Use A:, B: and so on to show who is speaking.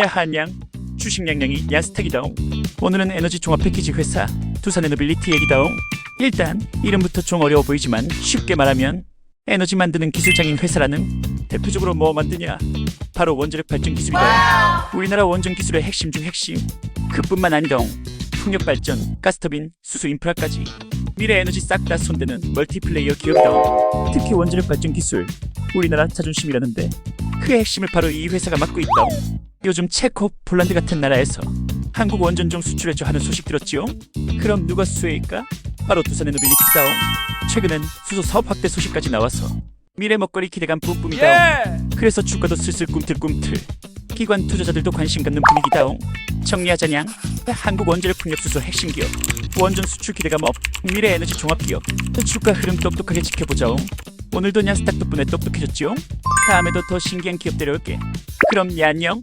A: 야 한양. 주식량량이 야스탁이다옹. 오늘은 에너지 종합 패키지 회사 두산에너빌리티 얘기다옹. 일단 이름부터 좀 어려워 보이지만 쉽게 말하면 에너지 만드는 기술장인 회사라는 대표적으로 뭐 만드냐? 바로 원자력 발전 기술이다. 우리나라 원전 기술의 핵심 중 핵심. 그뿐만 아니다옹. 풍력 발전 가스터빈 수소 인프라까지. 미래 에너지 싹 다 손대는 멀티플레이어 기업이다옹. 특히 원자력 발전 기술 우리나라 자존심이라는데 그 핵심을 바로 이 회사가 맡고 있다. 요즘 체코, 폴란드 같은 나라에서 한국 원전종 수출해줘 하는 소식 들었지요? 그럼 누가 수혜일까? 바로 두산에너빌리티다옹. 최근엔 수소 사업 확대 소식까지 나와서 미래 먹거리 기대감 뿜뿜이다옹. 그래서 주가도 슬슬 꿈틀꿈틀. 기관 투자자들도 관심 갖는 분위기다옹. 정리하자냥 한국 원자력 풍력 수소 핵심 기업. 원전 수출 기대감 업. 미래 에너지 종합 기업. 주가 흐름 똑똑하게 지켜보자옹. 오늘도 냐스닥 덕분에 똑똑해졌지요? 다음에도 더 신기한 기업 데려올게. 그럼 야 안녕.